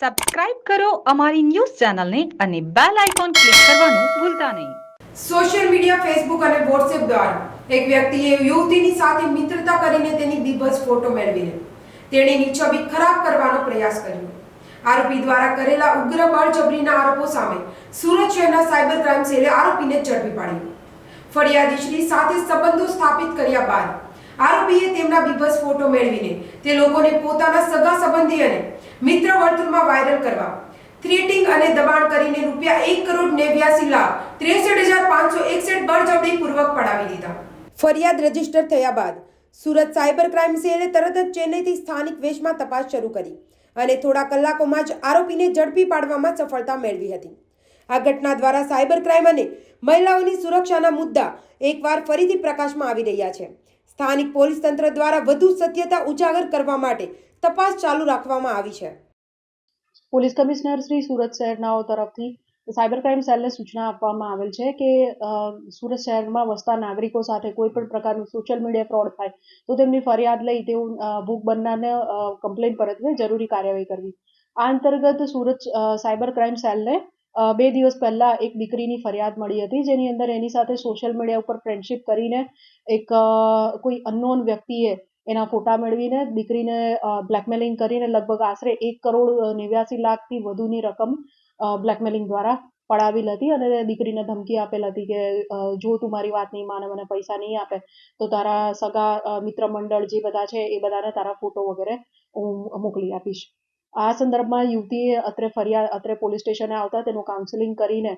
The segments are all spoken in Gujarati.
સબસ્ક્રાઇબ કરો અમારી ન્યૂઝ ચેનલને અને બેલ આઇકોન ક્લિક કરવાનું ભૂલતા નહીં. સોશિયલ મીડિયા, ફેસબુક અને વોટ્સએપ દ્વારા એક વ્યક્તિએ યુવતીની સાથે મિત્રતા કરીને તેની દિવસ ફોટો મેળવીને તેણીની છબી ખરાબ કરવાનો પ્રયાસ કર્યો. આરોપી દ્વારા કરેલા ઉગ્ર બળજબરીના આરોપો સામે સુરત શહેરના સાયબર ક્રાઇમ સેલે આરોપીને ઝડપી પાડ્યો ફરિયાદીશ્રી સાથે સંબંધો સ્થાપિત કર્યા બાદ આરોપીએ તેમના બીબસ ફોટો મેળવીને તે લોકોને પોતાના સગા સંબંધી અને મિત્ર વર્તુળમાં વાયરલ કરવા, થ્રેટિંગ અને દબાણ કરીને રૂપિયા એક કરોડ નેવ્યાસી લાખ ત્રેસઠ હજાર પાંચસો એકસઠ બળજબરી પૂર્વક પડાવી દીધા. ફરિયાદ રજિસ્ટર થયા બાદ સુરત સાયબર ક્રાઇમ સેલે તરત જ ચેન્નઈથી સ્થાનિક વેશમાં તપાસ શરૂ કરી અને થોડા કલાકોમાં જ આરોપીને ઝડપી પાડવામાં સફળતા મેળવી હતી. આ ઘટના દ્વારા સાયબર ક્રાઇમ અને મહિલાઓની સુરક્ષાના મુદ્દા એકવાર ફરીથી પ્રકાશમાં આવી રહ્યા છે. સ્થાનિક પોલીસ તંત્ર દ્વારા વધુ સત્યતા ઉજાગર કરવા માટે તપાસ ચાલુ રાખવામાં આવી છે. પોલીસ કમિશનર શ્રી સુરત શહેરનાઓ તરફથી સાયબર ક્રાઇમ સેલને સૂચના આપવામાં આવેલ છે કે સુરત શહેરમાં વસતા નાગરિકો સાથે કોઈ પણ પ્રકારનું સોશિયલ મીડિયા ફ્રોડ થાય, તો તેમની ફરિયાદ લઈ તેઓ ભૂખ બનનારને કમ્પ્લેન પરત્વે જરૂરી કાર્યવાહી કરવી. આ અંતર્ગત સુરત સાયબર ક્રાઇમ સેલને બે દિવસ પહેલાં એક દીકરીની ફરિયાદ મળી હતી, જેની અંદર એની સાથે સોશિયલ મીડિયા ઉપર ફ્રેન્ડશિપ કરીને એક કોઈ અનનોન વ્યક્તિએ એના ફોટા મેળવીને દીકરીને બ્લેકમેલિંગ કરીને લગભગ આશરે એક કરોડ નેવ્યાસી લાખથી વધુની રકમ બ્લેકમેલિંગ દ્વારા પડાવેલ હતી અને દીકરીને ધમકી આપેલ હતી કે જો તું મારી વાત નહીં માને, મને પૈસા નહીં આપે, તો તારા સગા મિત્ર મંડળ જે બધા છે એ બધાને તારા ફોટો વગેરે હું મોકલી આપીશ. આ સંદર્ભમાં યુવતીએ અત્રે ફરિયાદ, અત્રે પોલીસ સ્ટેશને આવતા તેનું કાઉન્સેલિંગ કરીને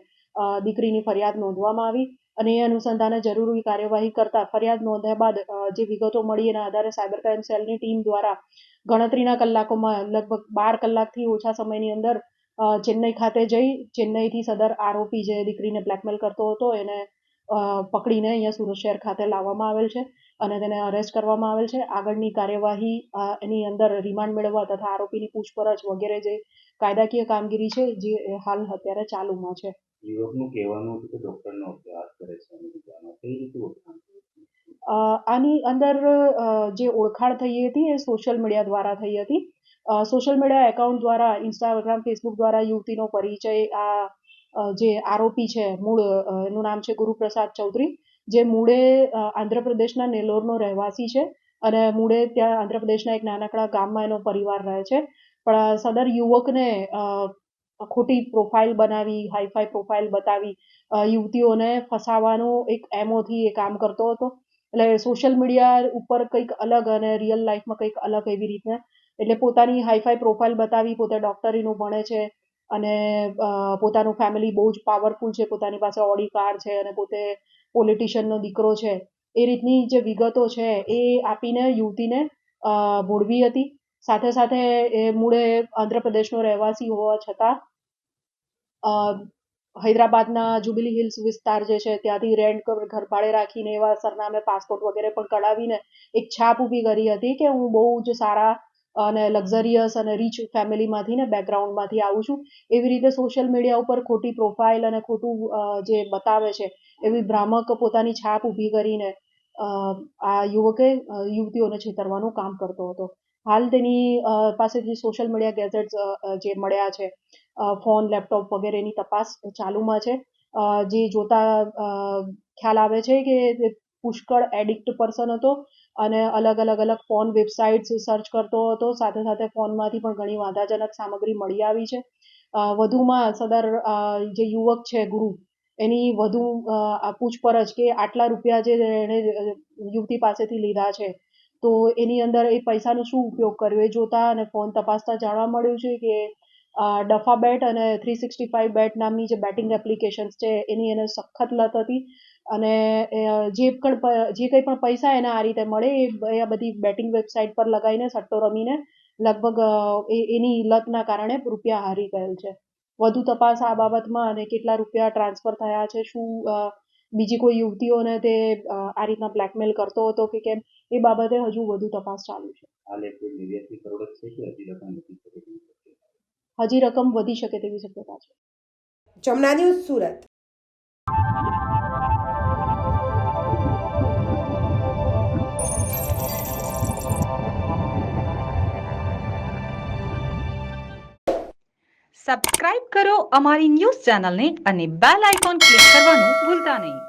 દીકરીની ફરિયાદ નોંધવામાં આવી અને એ અનુસંધાને જરૂરી કાર્યવાહી કરતા ફરિયાદ નોંધ્યા બાદ જે વિગતો મળી એના આધારે સાયબર ક્રાઇમ સેલની ટીમ દ્વારા ગણતરીના કલાકોમાં લગભગ બાર કલાકથી ઓછા સમયની અંદર ચેન્નઈ ખાતે જઈ, ચેન્નઈથી સદર આરોપી જે દીકરીને બ્લેકમેલ કરતો હતો એને પકડીને અહીંયા સુરત શહેર ખાતે લાવવામાં આવેલ છે અને તેને અરેસ્ટ કરવામાં આવેલ છે. આગળની કાર્યવાહી એની અંદર રિમાન્ડ મેળવવા તથા આરોપીની પૂછપરછ વગેરે જે કાયદાકીય કામગીરી છે જે હાલ અત્યારે ચાલુમાં છે. યુવકનું કહેવાનું હતું કે ડોક્ટરનો અભ્યાસ કરે છે આની અંદર જે ઓળખાણ થઈ હતી એ સોશિયલ મીડિયા દ્વારા થઈ હતી. સોશિયલ મીડિયા એકાઉન્ટ દ્વારા ઇન્સ્ટાગ્રામ ફેસબુક દ્વારા યુવતીનો પરિચય આ જે આરોપી છે, મૂળ એનું નામ છે ગુરુપ્રસાદ ચૌધરી, જે મૂળે આંધ્રપ્રદેશના નેલ્લોરનો રહેવાસી છે અને મૂળે ત્યાં આંધ્રપ્રદેશના એક નાનકડા ગામમાં એનો પરિવાર રહે છે. પણ સદર યુવકને ખોટી પ્રોફાઇલ બનાવી હાઈફાઈ પ્રોફાઇલ બતાવી યુવતીઓને ફસાવાનો એક એમોથી એ કામ કરતો હતો. એટલે સોશિયલ મીડિયા ઉપર કંઈક અલગ અને રિયલ લાઈફમાં કંઈક અલગ એવી રીતે એટલે પોતાની હાઈફાઈ પ્રોફાઇલ બતાવી, પોતે ડોક્ટરીનું ભણે છે અને પોતાનું ફેમિલી બહુ જ પાવરફુલ છે, પોતાની પાસે ઓડી કાર છે અને પોતે પોલિટિશિયનનો દીકરો છે. એ રીતની જે વિગતો છે એ આપીને યુવતીને ભોળવી હતી. સાથે સાથે એ મૂળે આંધ્રપ્રદેશનો રહેવાસી હોવા છતાં હૈદરાબાદના જુબિલી હિલ્સ વિસ્તાર જે છે ત્યાંથી રેન્ટ ઘર ભાડે રાખીને એવા સરનામે પાસપોર્ટ વગેરે પણ કઢાવીને એક છાપ ઊભી કરી હતી કે હું બહુ જ સારા અને લક્ઝરિયસ અને રીચ ફેમિલીમાંથી ને બેકગ્રાઉન્ડમાંથી આવું છું. એવી રીતે સોશિયલ મીડિયા ઉપર ખોટી પ્રોફાઇલ અને ખોટું જે બતાવે છે, એવી ભ્રામક પોતાની છાપ ઊભી કરીને આ યુવકે યુવતીઓને છેતરવાનું કામ કરતો હતો. હાલ તેની પાસેથી સોશિયલ મીડિયા ગેજેટ્સ જે મળ્યા છે ફોન, લેપટોપ વગેરેની તપાસ ચાલુમાં છે. જે જોતા ખ્યાલ આવે છે કે પુષ્કળ એડિક્ટ પર્સન હતો. અને અલગ અલગ અલગ ફોન વેબસાઇટ્સ સર્ચ કરતો હતો. સાથે સાથે ફોનમાંથી પણ ઘણી વાંધાજનક સામગ્રી મળી આવી છે. વધુમાં સદર જે યુવક છે ગુરુ, એની વધુ પૂછપરછ કે આટલા રૂપિયા જે એણે યુવતી પાસેથી લીધા છે, તો એની અંદર એ પૈસાનો શું ઉપયોગ કર્યો એ જોતા અને ફોન તપાસતા જાણવા મળ્યું છે કે ડફા બેટ અને થ્રી સિક્સટી ફાઇવ બેટ નામની જે બેટિંગ એપ્લિકેશન્સ છે, એની એને સખત લત હતી. અને જે પણ જે કંઈ પણ પૈસા એને આ રીતે મળે, એ બધી બેટિંગ વેબસાઇટ પર લગાવીને, સટ્ટો રમીને, લગભગ એની લતના કારણે રૂપિયા હારી ગયેલ છે. વધુ તપાસ આ બાબતમાં અને કેટલા રૂપિયા ટ્રાન્સફર થયા છે, શું બીજી કોઈ યુવતીઓને તે આ રીતના બ્લેકમેલ કરતો હતો કે કેમ, એ બાબતે હજુ વધુ તપાસ ચાલુ છે. આ એક નેવ્યાસી કરોડ છે કે હજી રકમ વધી શકે તેવી શક્યતા છે? હજી રકમ વધી શકે તેવી શક્યતા છે. જમના ન્યૂઝ સુરત. સબસ્ક્રાઇબ કરો અમારી ન્યૂઝ ચેનલને અને બેલ આઇકોન ક્લિક કરવાનું ભૂલતા નહીં.